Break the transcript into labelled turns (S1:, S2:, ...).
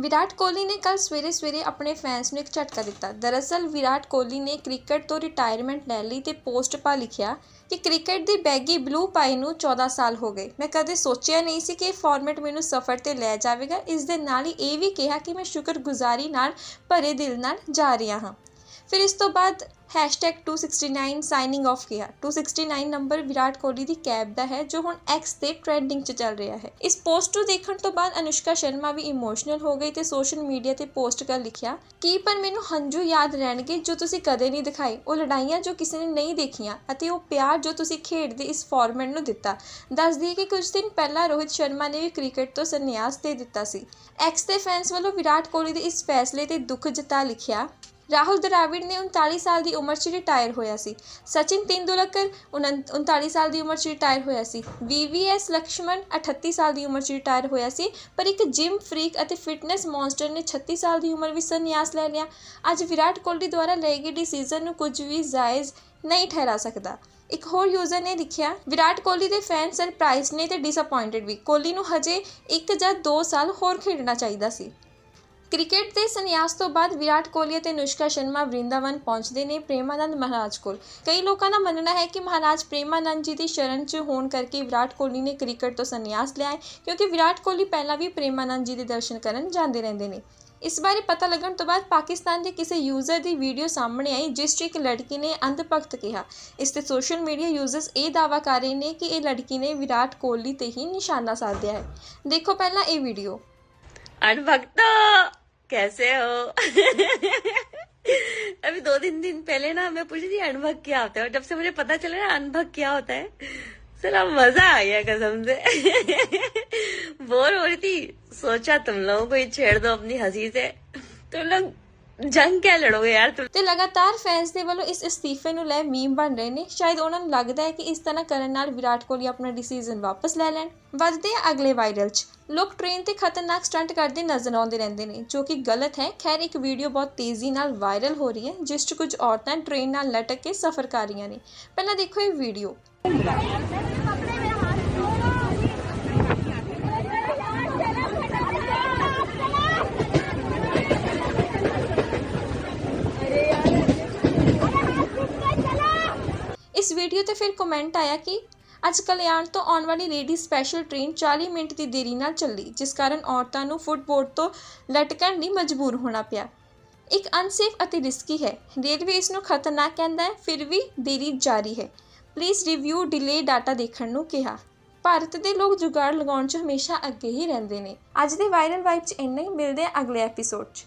S1: ਵਿਰਾਟ ਕੋਹਲੀ ਨੇ ਕੱਲ ਸਵੇਰੇ ਸਵੇਰੇ ਆਪਣੇ ਫੈਨਸ ਨੂੰ ਇੱਕ ਝਟਕਾ ਦਿੱਤਾ। ਦਰਅਸਲ, ਵਿਰਾਟ ਕੋਹਲੀ ਨੇ ਕ੍ਰਿਕਟ ਤੋਂ ਰਿਟਾਇਰਮੈਂਟ ਲੈ ਲਈ ਤੇ ਪੋਸਟ ਪਾ ਲਿਖਿਆ ਕਿ ਕ੍ਰਿਕਟ ਦੀ ਬੈਗੀ ਬਲੂ ਪਾਈ ਨੂੰ 14 ਸਾਲ ਹੋ ਗਏ। ਮੈਂ ਕਦੇ ਸੋਚਿਆ ਨਹੀਂ ਸੀ ਕਿ ਇਹ ਫਾਰਮੈਟ ਮੈਨੂੰ ਸਫ਼ਰ ਤੇ ਲੈ ਜਾਵੇਗਾ। ਇਸ ਦੇ ਨਾਲ ਹੀ ਇਹ ਵੀ ਕਿਹਾ ਕਿ ਮੈਂ ਸ਼ੁਕਰਗੁਜ਼ਾਰੀ ਨਾਲ ਭਰੇ ਦਿਲ ਨਾਲ ਜਾ ਰਿਹਾ ਹਾਂ। ਫਿਰ ਇਸ ਤੋਂ ਬਾਅਦ #269 ਸਾਈਨਿੰਗ ਆਫ ਕਿਹਾ। 269 ਨੰਬਰ ਵਿਰਾਟ ਕੋਹਲੀ ਦੀ ਕੈਬ ਦਾ ਹੈ, ਜੋ ਹੁਣ ਐਕਸ ਤੇ ਟ੍ਰੈਂਡਿੰਗ 'ਚ ਚੱਲ ਰਿਹਾ ਹੈ। ਇਸ ਪੋਸਟ ਨੂੰ ਦੇਖਣ ਤੋਂ ਬਾਅਦ ਅਨੁਸ਼ਕਾ ਸ਼ਰਮਾ ਵੀ ਇਮੋਸ਼ਨਲ ਹੋ ਗਈ ਤੇ ਸੋਸ਼ਲ ਮੀਡੀਆ ਤੇ ਪੋਸਟ ਕਰ ਲਿਖਿਆ, ਕਿ ਪਰ ਮੈਨੂੰ ਹੰਝੂ ਯਾਦ ਰਹਿਣਗੇ ਜੋ ਤੁਸੀਂ ਕਦੇ ਨਹੀਂ ਦਿਖਾਏ। ਉਹ ਲੜਾਈਆਂ ਜੋ ਕਿਸੇ ਨੇ ਨਹੀਂ ਦੇਖੀਆਂ ਅਤੇ ਉਹ ਪਿਆਰ ਜੋ ਤੁਸੀਂ ਖੇਡ ਦੇ ਇਸ ਫਾਰਮੈਟ ਨੂੰ ਦਿੱਤਾ। ਦੱਸ ਦਈਏ ਕਿ ਕੁਝ ਦਿਨ ਪਹਿਲਾਂ ਰੋਹਿਤ ਸ਼ਰਮਾ ਨੇ ਵੀ ਕ੍ਰਿਕਟ ਤੋਂ ਸੰਨਿਆਸ ਦੇ ਦਿੱਤਾ ਸੀ। ਐਕਸ ਦੇ ਫੈਨਸ ਵੱਲੋਂ ਵਿਰਾਟ ਕੋਹਲੀ ਦੇ ਇਸ ਫੈਸਲੇ ਤੇ ਦੁੱਖ ਜਤਾ ਲਿਖਿਆ ਰਾਹੁਲ ਦਰਾਵਿੜ ਨੇ 39 ਸਾਲ ਦੀ ਉਮਰ 'ਚ ਰਿਟਾਇਰ ਹੋਇਆ ਸੀ। ਸਚਿਨ ਤੇਂਦੁਲਕਰ ਉਨੰ- 39 ਸਾਲ ਦੀ ਉਮਰ 'ਚ ਰਿਟਾਇਰ ਹੋਇਆ ਸੀ। ਵੀਵੀਐਸ ਲਕਸ਼ਮਣ 38 ਸਾਲ ਦੀ ਉਮਰ 'ਚ ਰਿਟਾਇਰ ਹੋਇਆ ਸੀ, ਪਰ ਇੱਕ ਜਿਮ ਫਰੀਕ ਅਤੇ ਫਿਟਨੈਸ ਮੌਨਸਟਰ ਨੇ 36 ਸਾਲ ਦੀ ਉਮਰ ਵਿੱਚ ਸੰਨਿਆਸ ਲੈ ਲਿਆ। ਅੱਜ ਵਿਰਾਟ ਕੋਹਲੀ ਦੁਆਰਾ ਲਏ ਗਏ ਡਿਸੀਜਨ ਨੂੰ ਕੁਝ ਵੀ ਜਾਇਜ਼ ਨਹੀਂ ਠਹਿਰਾ ਸਕਦਾ। ਇੱਕ ਹੋਰ ਯੂਜ਼ਰ ਨੇ ਲਿਖਿਆ, ਵਿਰਾਟ ਕੋਹਲੀ ਦੇ ਫੈਨ ਸਰਪ੍ਰਾਈਜ਼ ਨੇ ਤੇ ਡਿਸਅਪਾਇੰਟਡ ਵੀ। ਕੋਹਲੀ ਨੂੰ ਹਜੇ 1 ਜਾਂ 2 ਸਾਲ ਹੋਰ ਖੇਡਣਾ ਚਾਹੀਦਾ ਸੀ। ਕ੍ਰਿਕਟ ਦੇ ਸੰਨਿਆਸ ਤੋਂ ਬਾਅਦ ਵਿਰਾਟ ਕੋਹਲੀ ਅਤੇ ਅਨੁਸ਼ਕਾ ਸ਼ਰਮਾ ਵਰਿੰਦਾਵਨ ਪਹੁੰਚਦੇ ਨੇ ਪ੍ਰੇਮਾਨੰਦ ਮਹਾਰਾਜ ਕੋਲ। ਕਈ ਲੋਕਾਂ ਦਾ ਮੰਨਣਾ ਹੈ ਕਿ ਮਹਾਰਾਜ ਪ੍ਰੇਮਾਨੰਦ ਜੀ ਦੀ ਸ਼ਰਨ 'ਚ ਹੋਣ ਕਰਕੇ ਵਿਰਾਟ ਕੋਹਲੀ ਨੇ ਕ੍ਰਿਕਟ ਤੋਂ ਸੰਨਿਆਸ ਲਿਆ ਹੈ, ਕਿਉਂਕਿ ਵਿਰਾਟ ਕੋਹਲੀ ਪਹਿਲਾਂ ਵੀ ਪ੍ਰੇਮਾਨੰਦ ਜੀ ਦੇ ਦਰਸ਼ਨ ਕਰਨ ਜਾਂਦੇ ਰਹਿੰਦੇ ਨੇ। ਇਸ ਬਾਰੇ ਪਤਾ ਲੱਗਣ ਤੋਂ ਬਾਅਦ ਪਾਕਿਸਤਾਨ ਦੇ ਕਿਸੇ ਯੂਜ਼ਰ ਦੀ ਵੀਡੀਓ ਸਾਹਮਣੇ ਆਈ, ਜਿਸ 'ਚ ਇੱਕ ਲੜਕੀ ਨੇ ਅੰਧਭਗਤ ਕਿਹਾ। ਇਸ ਤੇ ਸੋਸ਼ਲ ਮੀਡੀਆ ਯੂਜ਼ਰਸ ਇਹ ਦਾਵਾ ਕਰ ਰਹੇ ਨੇ ਕਿ ਇਹ ਲੜਕੀ ਨੇ ਵਿਰਾਟ ਕੋਹਲੀ ਤੇ ਹੀ ਨਿਸ਼ਾਨਾ ਸਾਧਿਆ ਹੈ। ਦੇਖੋ ਪਹਿਲਾਂ ਇਹ ਵੀਡੀਓ।
S2: ਅਨਭਗਤਾ कैसे हो? अभी दो तीन दिन पहले ना मैं पूछ रही अनुभव क्या होता है? और जब से मुझे पता चला ना अनुभव क्या होता है चला मज़ा आ गया कसम से। बोर हो रही थी, सोचा तुम लोगों को ही छेड़ दो अपनी हँसी से। तुम लोग ਜੰਗ ਕਹਿ ਲੜੋਗੇ ਯਾਰ ਤੁਸੀਂ
S1: ਤੇ ਲਗਾਤਾਰ ਫੈਨਸ ਦੇ ਵੱਲੋਂ ਇਸ ਅਸਤੀਫੇ ਨੂੰ ਲੈ ਮੀਮ ਬਣ ਰਹੇ ਨੇ। ਸ਼ਾਇਦ ਉਹਨਾਂ ਨੂੰ ਲੱਗਦਾ ਹੈ ਕਿ ਇਸ ਤਰ੍ਹਾਂ ਕਰਨ ਨਾਲ ਵਿਰਾਟ ਕੋਹਲੀ ਆਪਣਾ ਡਿਸੀਜਨ ਵਾਪਸ ਲੈ ਲੈਣ। ਵੱਧਦੇ ਆ ਅਗਲੇ ਵਾਇਰਲ 'ਚ। ਲੋਕ ਟ੍ਰੇਨ ਤੇ ਖਤਰਨਾਕ ਸਟੰਟ ਕਰਦੇ ਨਜ਼ਰ ਆਉਂਦੇ ਰਹਿੰਦੇ ਨੇ, ਜੋ ਕਿ ਗਲਤ ਹੈ। ਖੈਰ, ਇੱਕ ਵੀਡੀਓ ਬਹੁਤ ਤੇਜ਼ੀ ਨਾਲ ਵਾਇਰਲ ਹੋ ਰਹੀ ਹੈ, ਜਿਸ 'ਚ ਕੁਝ ਔਰਤਾਂ ਟ੍ਰੇਨ ਨਾਲ ਲਟਕ ਕੇ ਸਫ਼ਰ ਕਰ ਰਹੀਆਂ ਨੇ। ਪਹਿਲਾਂ ਦੇਖੋ ਇਹ ਵੀਡੀਓ ਇਸ ਵੀਡੀਓ ਤੇ ਫਿਰ ਕਮੈਂਟ ਆਇਆ ਕਿ ਅੱਜ ਕਲਿਆਣ ਤੋਂ ਆਉਣ ਵਾਲੀ ਲੇਡੀ ਸਪੈਸ਼ਲ ਟ੍ਰੇਨ 40 ਮਿੰਟ ਦੀ ਦੇਰੀ ਨਾਲ ਚੱਲੀ, ਜਿਸ ਕਾਰਨ ਔਰਤਾਂ ਨੂੰ ਫੁੱਟਬੋਰਡ ਤੋਂ ਲਟਕਣ ਲਈ ਮਜਬੂਰ ਹੋਣਾ ਪਿਆ। ਇੱਕ ਅਨਸੇਫ ਅਤੇ ਰਿਸਕੀ ਹੈ। ਰੇਲਵੇ ਇਸ ਨੂੰ ਖਤਰਨਾਕ ਕਹਿੰਦਾ ਹੈ, ਫਿਰ ਵੀ ਦੇਰੀ ਜਾਰੀ ਹੈ। ਪਲੀਜ਼ ਰਿਵਿਊ ਡਿਲੇ ਡਾਟਾ ਦੇਖਣ ਨੂੰ ਕਿਹਾ। ਭਾਰਤ ਦੇ ਲੋਕ ਜੁਗਾੜ ਲਗਾਉਣ 'ਚ ਹਮੇਸ਼ਾ ਅੱਗੇ ਹੀ ਰਹਿੰਦੇ ਨੇ। ਅੱਜ ਦੇ ਵਾਇਰਲ ਵਾਈਬ 'ਚ ਇੰਨਾ ਹੀ। ਮਿਲਦੇ ਆ ਅਗਲੇ ਐਪੀਸੋਡ 'ਚ।